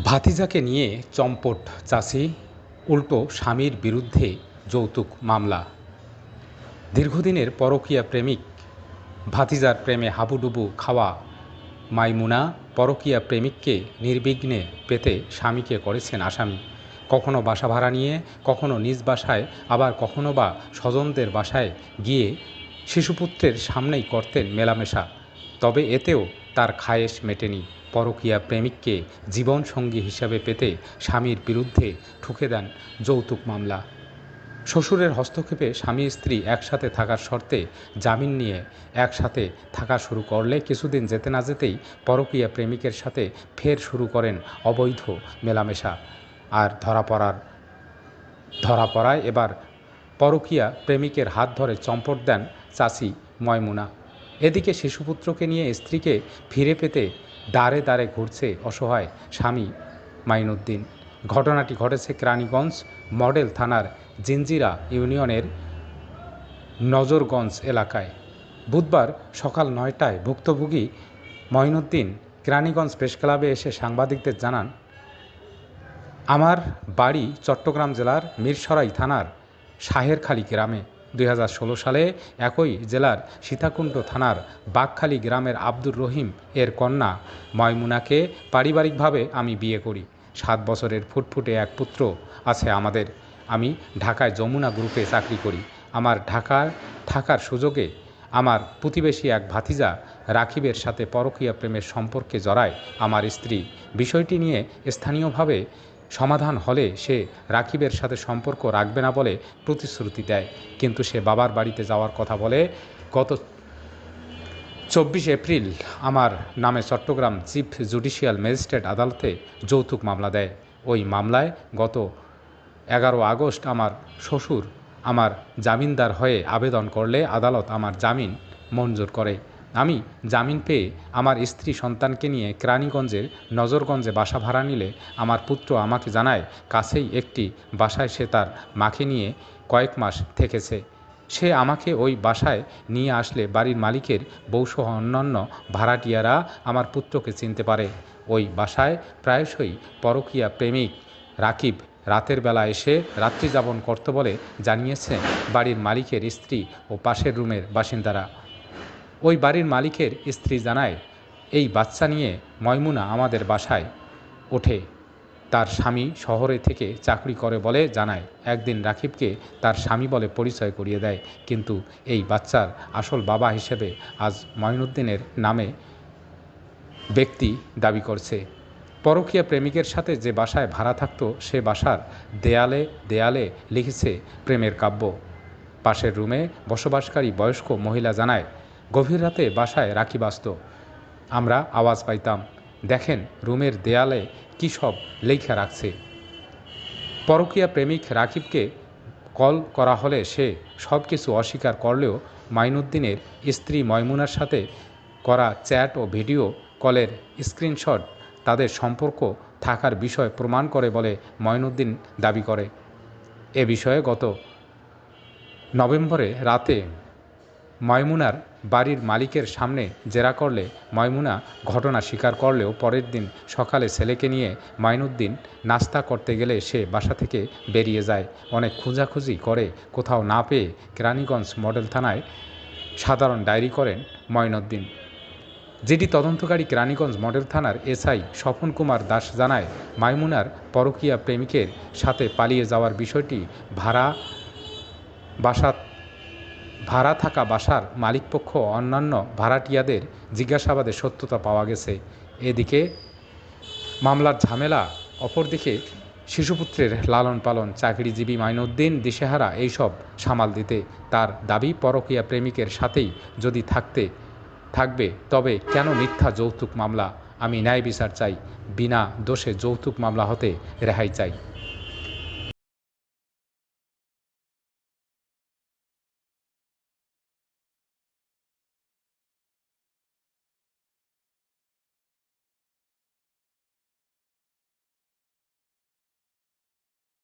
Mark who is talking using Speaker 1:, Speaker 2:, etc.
Speaker 1: ভাতিজাকে নিয়ে চম্পট চাষি, উল্টো স্বামীর বিরুদ্ধে যৌতুক মামলা। দীর্ঘদিনের পরকীয়া প্রেমিক, ভাতিজার প্রেমে হাবুডুবু খাওয়া মাইমুনা পরকীয়া প্রেমিককে নির্বিঘ্নে পেতে স্বামীকে করেছেন আসামি। কখনো বাসা ভাড়া নিয়ে, কখনো নিজ বাসায়, আবার কখনো বা স্বজনদের বাসায় গিয়ে শিশুপুত্রের সামনেই করতেন মেলামেশা। তবে এতেও তার খায়েশ মেটেনি। পরকীয়া প্রেমিককে জীবনসঙ্গী হিসাবে পেতে স্বামীর বিরুদ্ধে ঠুকে দেন যৌতুক মামলা। শ্বশুরের হস্তক্ষেপে স্বামী স্ত্রী একসাথে থাকার শর্তে জামিন নিয়ে একসাথে থাকা শুরু করলে কিছুদিন যেতে না যেতেই পরকীয়া প্রেমিকের সাথে ফের শুরু করেন অবৈধ মেলামেশা। আর ধরা পড়ার ধরা পড়ায় এবার পরকীয়া প্রেমিকের হাত ধরে চম্পট দেন চাচি ময়মুনা। এদিকে শিশুপুত্রকে নিয়ে স্ত্রীকে ফিরে পেতে দাঁড়ে দাঁড়ে ঘুরছে অসহায় স্বামী মাইনুদ্দিন। ঘটনাটি ঘটেছে কেরানীগঞ্জ মডেল থানার জিঞ্জিরা ইউনিয়নের নজরগঞ্জ এলাকায়। বুধবার সকাল নয়টায় ভুক্তভোগী মঈনুদ্দিন কেরানীগঞ্জ প্রেস ক্লাবে এসে সাংবাদিকদের জানান, আমার বাড়ি চট্টগ্রাম জেলার মিরসরাই থানার শাহেরখালী গ্রামে। দুই হাজার ষোলো সালে একই জেলার সীতাকুণ্ড থানার বাঘখালী গ্রামের আব্দুর রহিম এর কন্যা ময়মুনাকে পারিবারিকভাবে আমি বিয়ে করি। সাত বছরের ফুটফুটে এক পুত্র আছে আমাদের। আমি ঢাকায় যমুনা গ্রুপে চাকরি করি। আমার ঢাকার, থাকার সুযোগে আমার প্রতিবেশী এক ভাতিজা রাকিবের সাথে পরকীয়া প্রেমের সম্পর্কে জড়ায়। আমার স্ত্রী। বিষয়টি নিয়ে স্থানীয়ভাবে সমাধান হলে সে রাকিবের সাথে সম্পর্ক রাখবে না বলে প্রতিশ্রুতি দেয়। কিন্তু সে বাবার বাড়িতে যাওয়ার কথা বলে, গত চব্বিশ এপ্রিল আমার নামে চট্টগ্রাম চিফ জুডিশিয়াল ম্যাজিস্ট্রেট আদালতে যৌতুক মামলা দেয়। ওই মামলায় গত এগারো আগস্ট আমার শ্বশুর আমার জামিনদার হয়ে আবেদন করলে আদালত আমার জামিন মঞ্জুর করে। আমি জামিন পেয়ে আমার স্ত্রী সন্তানকে নিয়ে কেরানীগঞ্জের নজরগঞ্জে বাসা ভাড়া নিলে আমার পুত্র আমাকে জানায়, কাছেই একটি বাসায় সে তার মাকে নিয়ে কয়েক মাস থেকেছে। সে আমাকে ওই বাসায় নিয়ে আসলে বাড়ির মালিকের বউসহ অন্যান্য ভাড়াটিয়ারা আমার পুত্রকে চিনতে পারে। ওই বাসায় প্রায়শই পরকীয়া প্রেমিক রাকিব রাতের বেলা এসে রাত্রি যাপন করতে বলে জানিয়েছে বাড়ির মালিকের স্ত্রী ও পাশের রুমের বাসিন্দারা। ওই বাড়ির মালিকের স্ত্রী জানায়, এই বাচ্চা নিয়ে ময়মুনা আমাদের বাসায় ওঠে। তার স্বামী শহরে থেকে চাকরি করে বলে জানায়, একদিন রাকিবকে তার স্বামী বলে পরিচয় করিয়ে দেয়। কিন্তু এই বাচ্চার আসল বাবা হিসেবে আজ মঈনুদ্দিনের নামে ব্যক্তি দাবি করছে। পরকীয়া প্রেমিকের সাথে যে বাসায় ভাড়া থাকতো, সে বাসার দেয়ালে দেয়ালে লিখেছে প্রেমের কাব্য। পাশের রুমে বসবাসকারী বয়স্ক মহিলা জানায় গভীর রাতে বাসায় রাখি বাস্ত আমরা আওয়াজ পাইতাম, দেখেন, রুমের দেয়ালে কী সব লেখা রাখছে। পরকীয়া প্রেমিক রাকিবকে কল করা হলে সে সব কিছু অস্বীকার করলেও মাইনুদ্দিনের স্ত্রী ময়মুনার সাথে করা চ্যাট ও ভিডিও কলের স্ক্রিনশট তাদের সম্পর্ক থাকার বিষয় প্রমাণ করে বলে ময়নুদ্দিন দাবি করে। এ বিষয়ে গত নভেম্বরে রাতে ময়মুনার বাড়ির মালিকের সামনে জেরা করলে ময়মুনা ঘটনা স্বীকার করলেও পরের দিন সকালে ছেলেকে নিয়ে মাইনুদ্দিন নাস্তা করতে গেলে সে বাসা থেকে বেরিয়ে যায়। অনেক খোঁজাখুঁজি করে কোথাও না পেয়ে কেরানীগঞ্জ মডেল থানায় সাধারণ ডায়েরি করেন ময়নুদ্দিন। যেটি তদন্তকারী কেরানীগঞ্জ মডেল থানার এসআই স্বপন কুমার দাস জানায়, মাইমুনার পরকীয়া প্রেমিকের সাথে পালিয়ে যাওয়ার বিষয়টি ভাড়া বাসা ভাড়া থাকা বাসার মালিকপক্ষ অন্যান্য ভাড়াটিয়াদের জিজ্ঞাসাবাদে সত্যতা পাওয়া গেছে। এদিকে মামলার ঝামেলা, অপরদিকে শিশুপুত্রের লালন পালন চাকরিজীবী মাইনুদ্দিন দিশেহারা এইসব সামাল দিতে। তার দাবি, পরকীয়া প্রেমিকের সাথেই যদি থাকতে, থাকবে, তবে কেন মিথ্যা যৌতুক মামলা? আমি ন্যায় বিচার চাই, বিনা দোষে যৌতুক মামলা হতে রেহাই চাই।